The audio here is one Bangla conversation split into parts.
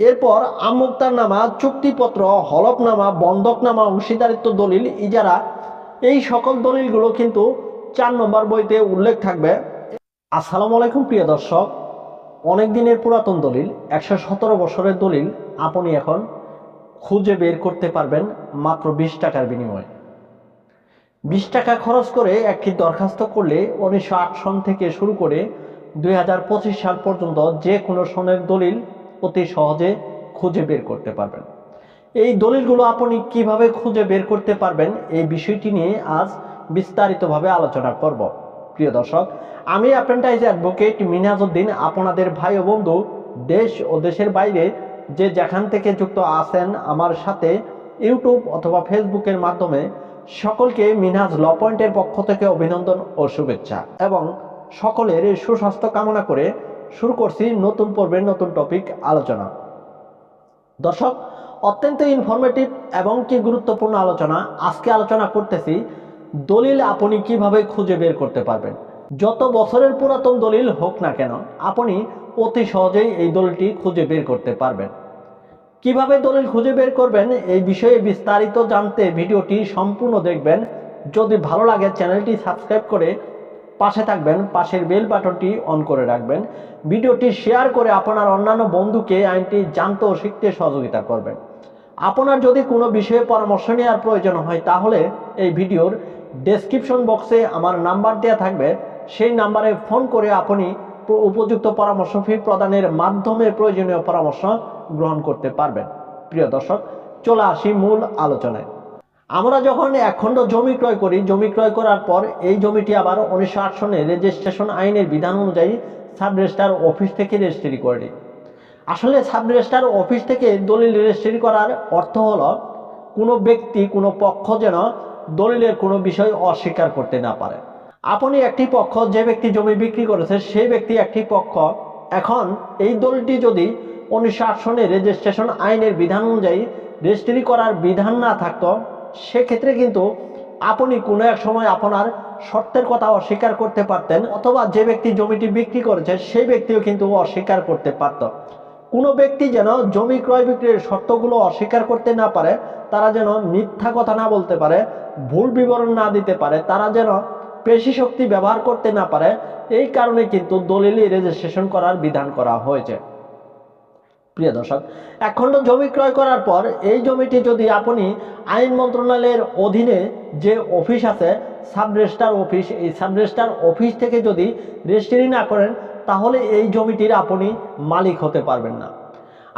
এরপর আমুক্তারনামা চুক্তিপত্র, হলফনামা, বন্ধকনামা, অংশীদারিত্ব দলিল, ইজারা, এই সকল দলিলগুলো কিন্তু চার নম্বর বইতে উল্লেখ থাকবে। আসসালামু আলাইকুম প্রিয় দর্শক, অনেক দিনের পুরাতন দলিল, একশো সতেরো বছরের দলিল আপনি এখন খুঁজে বের করতে পারবেন মাত্র বিশ টাকার বিনিময়ে। বিশ টাকা খরচ করে একটি দরখাস্ত করলে উনিশশো আট সন থেকে শুরু করে দুই হাজার পঁচিশ সাল পর্যন্ত যে কোনো সনের দলিল অতি সহজে খুঁজে বের করতে পারবেন। এই দলিলগুলো আপনি কীভাবে খুঁজে বের করতে পারবেন এই বিষয়টি নিয়ে আজ বিস্তারিতভাবে আলোচনা করব প্রিয় দর্শক, আমি অ্যাপ্রেন্টাইজ অ্যাডভোকেট মিনাজউদ্দিন, আপনাদের ভাই ও বন্ধু, দেশ ও দেশের বাইরে যে যেখান থেকে যুক্ত আছেন আমার সাথে ইউটিউব অথবা ফেসবুকের মাধ্যমে, সকলকে মিনহাজ ল পয়েন্টের পক্ষ থেকে অভিনন্দন ও শুভেচ্ছা এবং সকলের সুস্বাস্থ্য কামনা করে শুরু করছি নতুন পর্বের নতুন টপিক আলোচনা। দর্শক, অত্যন্ত ইনফরমেটিভ এবং কি গুরুত্বপূর্ণ আলোচনা, আজকে আলোচনা করতেছি দলিল আপনি কীভাবে খুঁজে বের করতে পারবেন? যত বছরের পুরাতন দলিল হোক না কেন, আপনি অতি সহজেই এই দলিলটি খুঁজে বের করতে পারবেন। কীভাবে দলিল খুঁজে বের করবেন এই বিষয়ে বিস্তারিত জানতে ভিডিওটি সম্পূর্ণ দেখবেন। যদি ভালো লাগে, চ্যানেলটি সাবস্ক্রাইব করে পাশে থাকবেন, পাশের বেল বাটনটি অন করে রাখবেন। ভিডিওটি শেয়ার করে আপনার অন্যান্য বন্ধুকে আইনটি জানতে ও শিখতে সহযোগিতা করবেন। আপনার যদি কোনো বিষয়ে পরামর্শ নেওয়ার প্রয়োজন হয়, তাহলে এই ভিডিওর ডেসক্রিপশন বক্সে আমার নাম্বার দেওয়া থাকবে। সেই নাম্বারে ফোন করে আপনি উপযুক্ত পরামর্শ ফি প্রদানের মাধ্যমে প্রয়োজনীয় পরামর্শ গ্রহণ করতে পারবেন। প্রিয় দর্শক, চলে আসি মূল আলোচনায়। আমরা যখন একখণ্ড জমি ক্রয় করি, জমি ক্রয় করার পর এই জমিটি আবার উনিশশো আট সনে রেজিস্ট্রেশন আইনের বিধান অনুযায়ী সাব রেজিস্ট্রার অফিস থেকে রেজিস্ট্রি করে আসলে সাব রেজিস্ট্রার অফিস থেকে দলিল রেজিস্ট্রি করার অর্থ হলো, কোনো ব্যক্তি, কোনো পক্ষ যেন দলিলের কোনো বিষয় অস্বীকার করতে না পারে। আপনি একটি পক্ষ, যে ব্যক্তি জমি বিক্রি করেছে, সেই ব্যক্তি একটি পক্ষ, এখন এই দলটি যদি উনিশশো আট সনে রেজিস্ট্রেশন আইনের বিধান অনুযায়ী রেজিস্ট্রি করার বিধান না থাকতো সেক্ষেত্রে কিন্তু আপনি কোনো এক সময় আপনার শর্তের কথা অস্বীকার করতে পারতেন অথবা যে ব্যক্তি জমিটি বিক্রি করেছে সেই ব্যক্তিও কিন্তু অস্বীকার করতে পারত। কোনো ব্যক্তি যেন জমি ক্রয় বিক্রির শর্তগুলো অস্বীকার করতে না পারে, তারা যেন মিথ্যা কথা না বলতে পারে, ভুল বিবরণ না দিতে পারে, তারা যেন পেশি শক্তি ব্যবহার করতে না পারে, এই কারণে কিন্তু দলিলি রেজিস্ট্রেশন করার বিধান করা হয়েছে। প্রিয় দর্শক, একখণ্ড জমি ক্রয় করার পর এই জমিটি যদি আপনি আইন মন্ত্রণালয়ের অধীনে যে অফিস আছে সাব রেজিস্ট্রার অফিস, এই সাব রেজিস্ট্রার অফিস থেকে যদি রেজিস্ট্রি না করেন, তাহলে এই জমিটির আপনি মালিক হতে পারবেন না।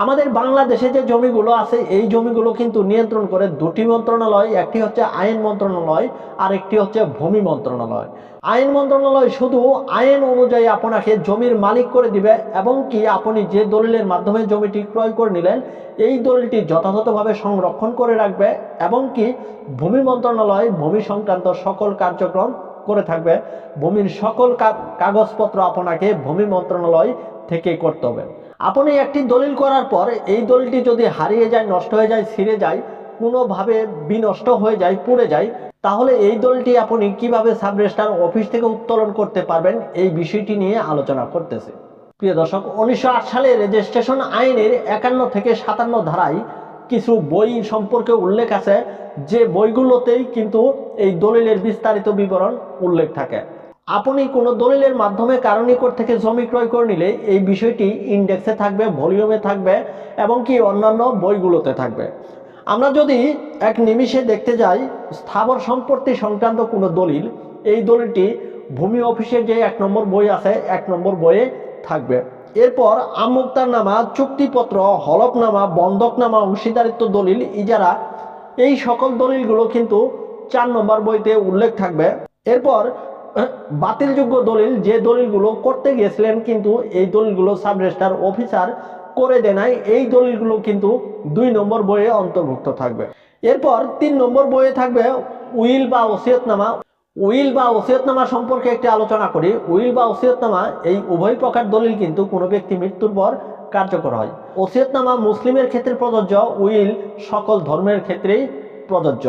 আমাদের বাংলাদেশে যে জমিগুলো আছে, এই জমিগুলো কিন্তু নিয়ন্ত্রণ করে দুটি মন্ত্রণালয়, একটি হচ্ছে আইন মন্ত্রণালয় আর একটি হচ্ছে ভূমি মন্ত্রণালয়। আইন মন্ত্রণালয় শুধু আইন অনুযায়ী আপনাকে জমির মালিক করে দিবে, এবং কি আপনি যে দলিলের মাধ্যমে জমিটি ক্রয় করে নিলেন, এই দলিলটি যথাযথভাবে সংরক্ষণ করে রাখবে, এবং কি ভূমি মন্ত্রণালয় ভূমি সংক্রান্ত সকল কার্যক্রম করে থাকবে। ভূমির সকল কাগজপত্র আপনাকে ভূমি মন্ত্রণালয় থেকে করতে হবে। আপনি একটি দলিল করার পর এই দলিলটি যদি হারিয়ে যায়, নষ্ট হয়ে যায়, ছিঁড়ে যায়, কোনোভাবে বিনষ্ট হয়ে যায়, পুড়ে যায়, তাহলে এই দলটি আপনি কীভাবে সাব রেজিস্ট্রার অফিস থেকে উত্তোলন করতে পারবেন? এই বিষয়টি নিয়ে আলোচনা করতেছে। প্রিয় দর্শক, উনিশশো আট সালে রেজিস্ট্রেশন আইনের একান্ন থেকে সাতান্ন ধারায় কিছু বই সম্পর্কে উল্লেখ আছে। যে বইগুলোতেই কিন্তু এই দলিলের বিস্তারিত বিবরণ উল্লেখ থাকে। আপনি কোনো দলিলের মাধ্যমে কারণিকর থেকে জমি ক্রয় করে নিলে এই বিষয়টি ইন্ডেক্সে থাকবে, ভলিউমে থাকবে এবং কি অন্যান্য বইগুলোতে থাকবে। আমরা যদি এক নিমিষে দেখতে যাই, স্থাবর সম্পত্তি সংক্রান্ত কোনো দলিল, এই দলিলটি ভূমি অফিসের যে এক নম্বর বই আছে, এক নম্বর বইয়ে থাকবে। এরপর আমুক্তারনামা, চুক্তিপত্র, হলফনামা, বন্ধকনামা, অংশীদারিত্ব দলিল, ইজারা, এই সকল দলিলগুলো কিন্তু চার নম্বর বইতে উল্লেখ থাকবে। এরপর বাতিলযোগ্য দলিল যে দলিলগুলো করতে গিয়েছিলেন কিন্তু এই দলিলগুলো সাব রেজিস্ট্রার অফিসার করে দেনায় এই দলিলগুলো কিন্তু দুই নম্বর বইয়ে অন্তর্ভুক্ত থাকবে। এরপর তিন নম্বর বইয়ে থাকবে উইল বা ওসিয়তনামা। উইল বা ওসিয়তনামা সম্পর্কে একটি আলোচনা করি। উইল বা ওসিয়তনামা এই উভয় প্রকার দলিল কিন্তু কোনো ব্যক্তি মৃত্যুর পর কার্যকর হয়। ওসিয়তনামা মুসলিমের ক্ষেত্রে প্রযোজ্য, উইল সকল ধর্মের ক্ষেত্রেই প্রযোজ্য।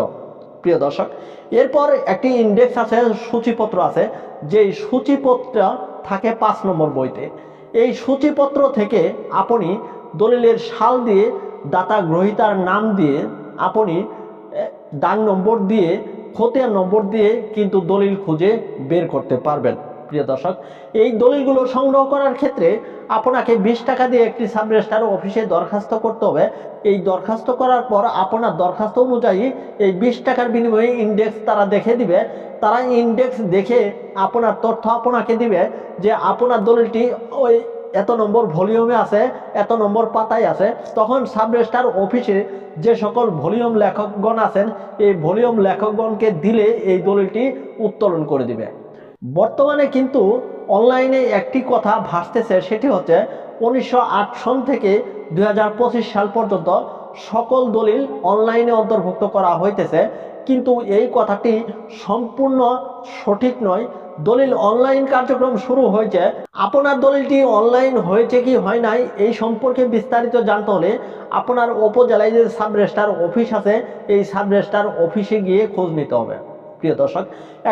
প্রিয় দর্শক, এরপর একটি ইন্ডেক্স আছে, সূচিপত্র আছে, যেই সূচিপত্রটা থাকে পাঁচ নম্বর বইতে। এই সূচিপত্র থেকে আপনি দলিলের সাল দিয়ে, দাতা গ্রহিতার নাম দিয়ে, আপনি দান নম্বর দিয়ে, খতিয়ান নম্বর দিয়ে কিন্তু দলিল খুঁজে বের করতে পারবেন। প্রিয় দর্শক, এই দলিলগুলো সংগ্রহ করার ক্ষেত্রে আপনাকে বিশ টাকা দিয়ে একটি সাব রেজিস্ট্রার অফিসে দরখাস্ত করতে হবে। এই দরখাস্ত করার পর আপনার দরখাস্ত অনুযায়ী এই বিশ টাকার বিনিময়ে ইন্ডেক্স তারা দেখে দিবে। তারা ইন্ডেক্স দেখে আপনার তথ্য আপনাকে দিবে যে আপনার দলিলটি ওই এত নম্বর ভলিউমে আছে, এত নম্বর পাতায় আছে। তখন সাব রেজিস্ট্রার অফিসে যে সকল ভলিউম লেখকগণ আছেন, এই ভলিউম লেখকগণকে দিলে এই দলিলটি উত্তোলন করে দিবে। বর্তমানে কিন্তু অনলাইনে একটি কথা ভাসতেছে, সেটি হচ্ছে উনিশশো সন থেকে দু হাজার পঁচিশ সাল পর্যন্ত সকল দলিল অনলাইনে অন্তর্ভুক্ত করা হইতেছে। কিন্তু এই কথাটি সম্পূর্ণ সঠিক নয়। দলিল অনলাইন কার্যক্রম শুরু হয়েছে। আপনার দলিলটি অনলাইন হয়েছে কি হয় নাই, এই সম্পর্কে বিস্তারিত জানতে হলে আপনার উপজেলায় যে সাব রেজিস্ট্রার অফিস আছে, এই সাব রেজিস্ট্রার অফিসে গিয়ে খোঁজ নিতে হবে। প্রিয় দর্শক,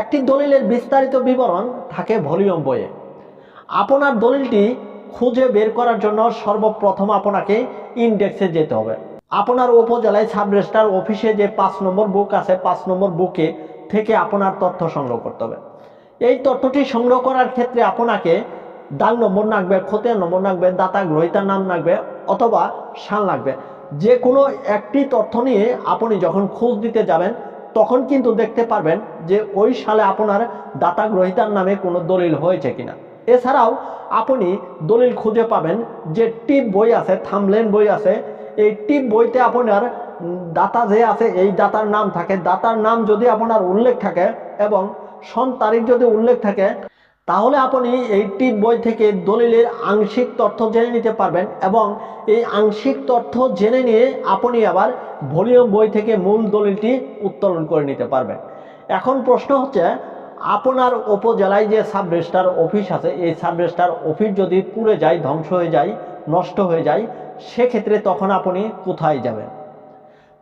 একটি দলিলের বিস্তারিত বিবরণ থাকে ভলিউম বইয়ে। আপনার দলিলটি খুঁজে বের করার জন্য সর্বপ্রথম আপনাকে ইন্ডেক্সে যেতে হবে। আপনার উপজেলায় সাব রেজিস্ট্রার অফিসে যে পাঁচ নম্বর বুক আছে, পাঁচ নম্বর বুকে থেকে আপনার তথ্য সংগ্রহ করতে হবে। এই তথ্যটি সংগ্রহ করার ক্ষেত্রে আপনাকে দাগ নম্বর লাগবে, খতিয়ান নম্বর লাগবে, দাতা গ্রহিতার নাম লাগবে অথবা সাল লাগবে। যে কোনো একটি তথ্য নিয়ে আপনি যখন খোঁজ দিতে যাবেন তখন কিন্তু দেখতে পারবেন যে ওই সালে আপনার দাতা গ্রহিতার নামে কোনো দলিল হয়েছে কিনা। এছাড়াও আপনি দলিল খুঁজে পাবেন যে টিপ বই আছে, থামলেন বই আছে, এই টিপ বইতে আপনার দাতা যে আছে, এই দাতার নাম থাকে। দাতার নাম যদি আপনার উল্লেখ থাকে এবং সন তারিখ যদি উল্লেখ থাকে, তাহলে আপনি এই টিপ বই থেকে দলিলের আংশিক তথ্য জেনে নিতে পারবেন এবং এই আংশিক তথ্য জেনে নিয়ে আপনি আবার ভলিউম বই থেকে মূল দলিলটি উত্তোলন করে নিতে পারবেন এখন প্রশ্ন হচ্ছে, আপনার উপজেলায় যে সাব রেজিস্ট্রার অফিস আছে, এই সাব রেজিস্ট্রার অফিস যদি পুড়ে যায়, ধ্বংস হয়ে যায়, নষ্ট হয়ে যায়, সেক্ষেত্রে তখন আপনি কোথায় যাবেন?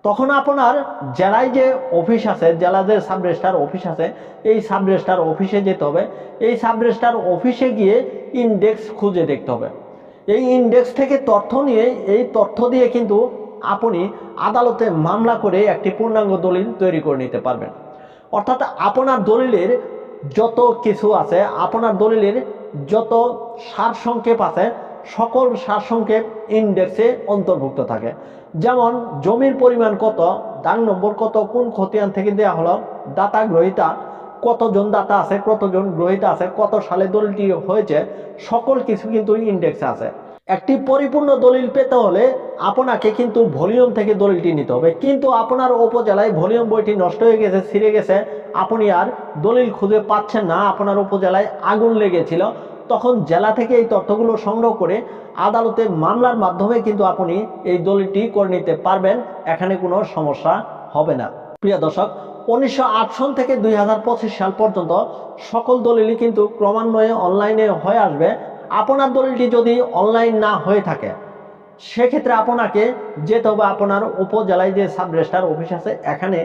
তখন আপনার জেলায় যে অফিস আছে জেলা যে সাব রেজিস্ট্রার অফিস আছে, এই সাব রেজিস্ট্রার অফিসে যেতে হবে। এই সাব রেজিস্ট্রার অফিসে গিয়ে ইন্ডেক্স খুঁজে দেখতে হবে। এই ইন্ডেক্স থেকে তথ্য নিয়ে, এই তথ্য দিয়ে কিন্তু আপনি আদালতে মামলা করে একটি পূর্ণাঙ্গ দলিল তৈরি করে নিতে পারবেন। অর্থাৎ আপনার দলিলের যত কিছু আছে, আপনার দলিলের যত সারসংক্ষেপ আছে, সকল সারসংক্ষেপ ইন্ডেক্সে অন্তর্ভুক্ত থাকে। যেমন, জমির পরিমাণ কত, দাগ নম্বর কত, কোন খতিয়ান থেকে দেওয়া হলো, দাতা গ্রহিতা, কতজন দাতা আছে, কতজন গ্রহিতা আছে, কত সালে দলিলটি হয়েছে, সকল কিছু কিন্তু ইন্ডেক্সে আছে। একটি পরিপূর্ণ দলিল পেতে হলে আপনাকে কিন্তু ভলিউম থেকে দলিলটি নিতে হবে। কিন্তু আপনার উপজেলায় ভলিউম বইটি নষ্ট হয়ে গেছে, ছিঁড়ে গেছে, আপনি আর দলিল খুঁজে পাচ্ছেন না, আপনার উপজেলায় আগুন লেগেছিল, তখন জেলা থেকে এই তথ্যগুলো সংগ্রহ করে আদালতে মামলার মাধ্যমে কিন্তু আপনি এই দলিলটি করে নিতে পারবেন, এখানে কোনো সমস্যা হবে না। প্রিয় দর্শক, উনিশশো সন থেকে দুই হাজার পঁচিশ সাল পর্যন্ত সকল দলিলই কিন্তু ক্রমান্বয়ে অনলাইনে হয়ে আসবে। আপনার দলিলটি যদি অনলাইন না হয়ে থাকে সেক্ষেত্রে আপনাকে যেতে হবে আপনার উপজেলায় যে সাব রেজিস্ট্রার অফিস আছে, এখানে।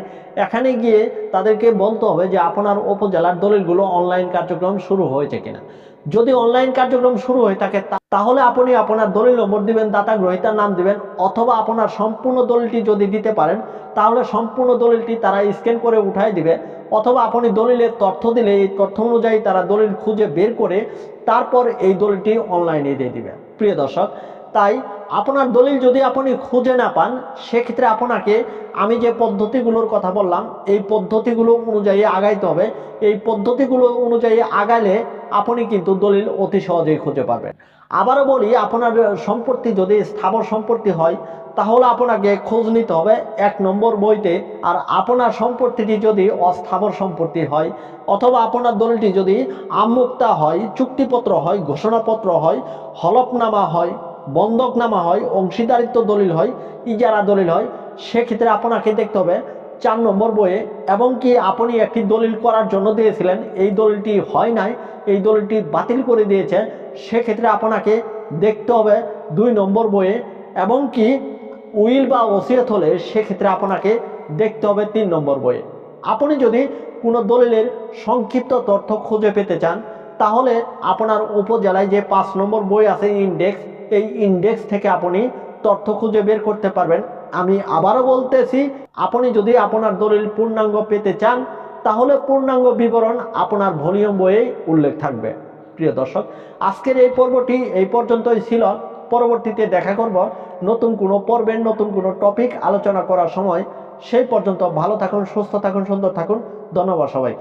এখানে গিয়ে তাদেরকে বলতে হবে যে আপনার উপজেলার দলিলগুলো অনলাইন কার্যক্রম শুরু হয়েছে কিনা। যদি অনলাইন কার্যক্রম শুরু হয়ে থাকে তাহলে আপনি আপনার দলিল নম্বর দিবেন দাতা গ্রহিতার নাম দিবেন, অথবা আপনার সম্পূর্ণ দলিলটি যদি দিতে পারেন, তাহলে সম্পূর্ণ দলিলটি তারা স্ক্যান করে উঠাই দিবে। অথবা আপনি দলিলের তথ্য দিলে, এই তথ্য অনুযায়ী তারা দলিল খুঁজে বের করে তারপর এই দলিলটি অনলাইনে দিয়ে দিবে। প্রিয় দর্শক, তাই আপনার দলিল যদি আপনি খুঁজে না পান, সেক্ষেত্রে আপনাকে আমি যে পদ্ধতিগুলোর কথা বললাম, এই পদ্ধতিগুলো অনুযায়ী আগাইতে হবে। এই পদ্ধতিগুলো অনুযায়ী আগালে আপনি কিন্তু দলিল অতি সহজেই খুঁজে পাবেন। আবারও বলি, আপনার সম্পত্তি যদি স্থাবর সম্পত্তি হয়, তাহলে আপনাকে খোঁজ নিতে হবে এক নম্বর বইতে। আর আপনার সম্পত্তিটি যদি অস্থাবর সম্পত্তি হয়, অথবা আপনার দলিলটি যদি আমুক্তা হয়, চুক্তিপত্র হয়, ঘোষণাপত্র হয়, হলফনামা হয় বন্ধকনামা হয়, অংশীদারিত্ব দলিল হয়, ইজারা দলিল হয়, সেক্ষেত্রে আপনাকে দেখতে হবে চার নম্বর বইয়ে, এবং কি আপনি একটি দলিল করার জন্য দিয়েছিলেন? এই দলিলটি হয় নাই, এই দলিলটি বাতিল করে দিয়েছে। সেক্ষেত্রে আপনাকে দেখতে হবে দুই নম্বর বইয়ে, এবং কি উইল বা ওসিয়ত হলে? সেক্ষেত্রে আপনাকে দেখতে হবে তিন নম্বর বইয়ে। আপনি যদি কোনো দলিলের সংক্ষিপ্ত তথ্য খুঁজে পেতে চান, তাহলে আপনার উপজেলায় যে পাঁচ নম্বর বই আছে, ইন্ডেক্স এই ইন্ডেক্স থেকে আপনি তথ্য খুঁজে বের করতে পারবেন। আমি আবারও বলতেছি, আপনি যদি আপনার দলিল পূর্ণাঙ্গ পেতে চান, তাহলে পূর্ণাঙ্গ বিবরণ আপনার ভলিউম বইয়ে উল্লেখ থাকবে। প্রিয় দর্শক, আজকের এই পর্বটি এই পর্যন্তই ছিল। পরবর্তীতে দেখা করব নতুন কোনো পর্বের নতুন কোনো টপিক আলোচনা করার সময়। সেই পর্যন্ত ভালো থাকুন, সুস্থ থাকুন, সুন্দর থাকুন। ধন্যবাদ সবাইকে।